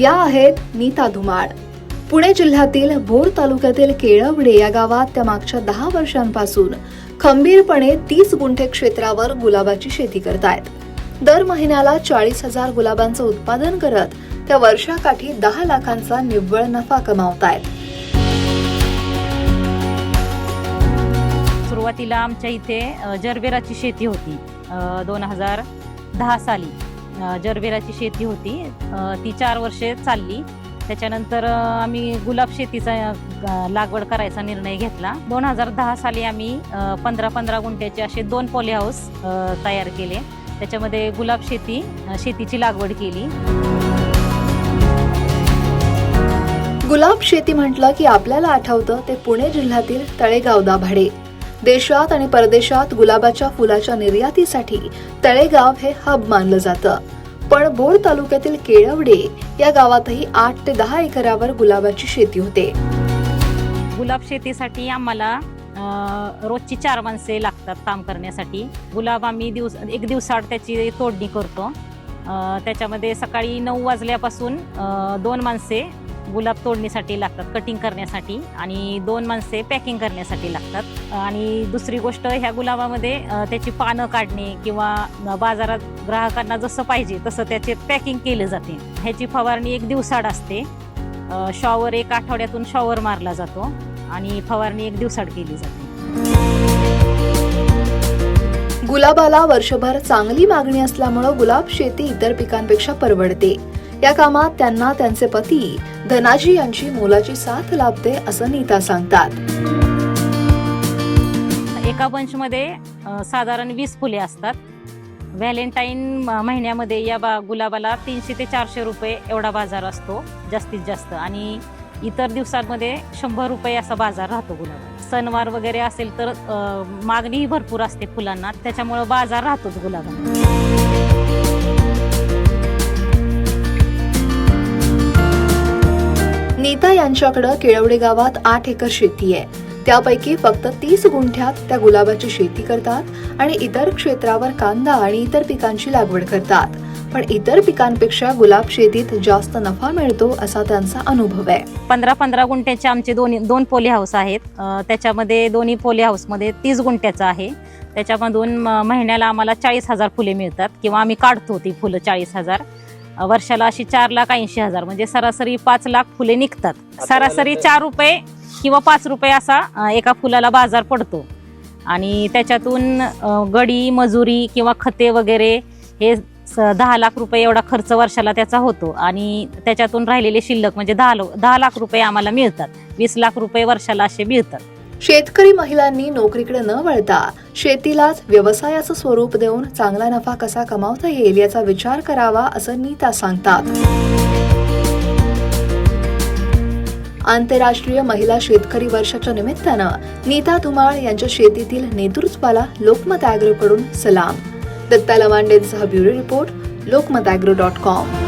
या आहेत नीता धुमाळ. पुणे जिल्ह्यातील भोर तालुक्यातील केळवडे या गावात त्या मागच्या दहा वर्षांपासून खंबीरपणे तीस गुंठे क्षेत्रावर गुलाबाची शेती करतायत. दर महिन्याला चाळीस हजार गुलाबांचं उत्पादन करत त्या वर्षाकाठी दहा लाखांचा निव्वळ नफा कमावतायत. सुरुवातीला आमच्या इथे जरबेराची शेती होती दोन हजार दहा साली. जरबेराची शेती होती. ती चार वर्षे चालली. त्याच्यानंतर आम्ही गुलाब शेतीचा लागवड करायचा निर्णय घेतला. दोन हजार दहा साली आम्ही पंधरा पंधरा गुंठ्याचे असे दोन पॉली हाऊस तयार केले. त्याच्यामध्ये गुलाब शेती शेतीची लागवड केली. गुलाब शेती म्हटलं की आपल्याला आठवतं ते पुणे जिल्ह्यातील तळेगाव दाभाडे. देशात आणि परदेशात गुलाबाच्या फुलाच्या निर्यातीसाठी तळेगाव हे हब मानलं जातं. पण बोर तालुक्यातील केळवडे या गावातही आठ ते दहा एकरावर गुलाबाची शेती होते. गुलाब शेतीसाठी आम्हाला रोजची चार माणसे लागतात काम करण्यासाठी. गुलाब आम्ही दिवस एक दिवसाआड त्याची तोडणी करतो. त्याच्यामध्ये सकाळी नऊ वाजल्यापासून दोन माणसे गुलाब तोडणीसाठी लागतात कटिंग करण्यासाठी आणि दोन माणसे पॅकिंग करण्यासाठी लागतात. आणि दुसरी गोष्ट ह्या गुलाबामध्ये त्याची पानं काढणे किंवा बाजारात ग्राहकांना जसं पाहिजे तसं त्याचे पॅकिंग केले जाते. ह्याची फवारणी एक दिवसाड असते. शॉवर एक आठवड्यातून शॉवर मारला जातो आणि फवारणी एक दिवसाड केली जाते. गुलाबाला वर्षभर चांगली मागणी असल्यामुळं गुलाब शेती इतर पिकांपेक्षा परवडते. या कामात त्यांना त्यांचे पती धनाजी यांची मोलाची साथ लाभते असं नीता सांगतात. एका बंचमध्ये साधारण वीस फुले असतात. व्हॅलेंटाईन म- महिन्यामध्ये या बा गुलाबाला तीनशे ते चारशे रुपये एवढा बाजार असतो जास्तीत जास्त. आणि इतर दिवसांमध्ये शंभर रुपये असा बाजार राहतो गुलाब सणवार वगैरे असेल तर मागणीही भरपूर असते फुलांना. त्याच्यामुळं बाजार राहतोच गुलाबाला. नीता यांच्याकडं केळवडे गावात आठ एकर शेती आहे. त्यापैकी फक्त तीस गुंठ्यात त्या गुलाबाची शेती करतात आणि इतर क्षेत्रावर कांदा आणि इतर पिकांची लागवड करतात. पण इतर पिकांपेक्षा गुलाब शेतीत जास्त नफा मिळतो असा त्यांचा अनुभव आहे. पंधरा पंधरा गुंठ्याचे आमचे दोन्ही दोन पोली हाऊस आहेत. त्याच्यामध्ये दोन्ही पोली हाऊसमध्ये तीस गुंठ्याचं आहे. त्याच्यामधून म- महिन्याला आम्हाला चाळीस हजार फुले मिळतात किंवा आम्ही काढतो ती फुलं चाळीस हजार. वर्षाला अशी चार लाख ऐंशी हजार म्हणजे सरासरी पाच लाख फुले निघतात. सरासरी चार रुपये किंवा पाच रुपये असा एका फुलाला बाजार पडतो. आणि त्याच्यातून गडी मजुरी किंवा खते वगैरे हे दहा लाख रुपये एवढा खर्च वर्षाला त्याचा होतो. आणि त्याच्यातून राहिलेले शिल्लक म्हणजे दहा लो- दहा लाख रुपये आम्हाला मिळतात. वीस लाख रुपये वर्षाला असे मिळतात. शेतकरी महिलांनी नोकरीकडे न वळता शेतीलाच व्यवसायाचं स्वरूप देऊन चांगला नफा कसा कमावता येईल याचा विचार करावा असं नीता सांगतात. आंतरराष्ट्रीय महिला शेतकरी वर्षाच्या निमित्तानं नीता धुमाळ यांच्या शेतीतील नेतृत्वाला लोकमत कडून सलाम. Datta लवांडेंसह bureau report Lokmat dot com.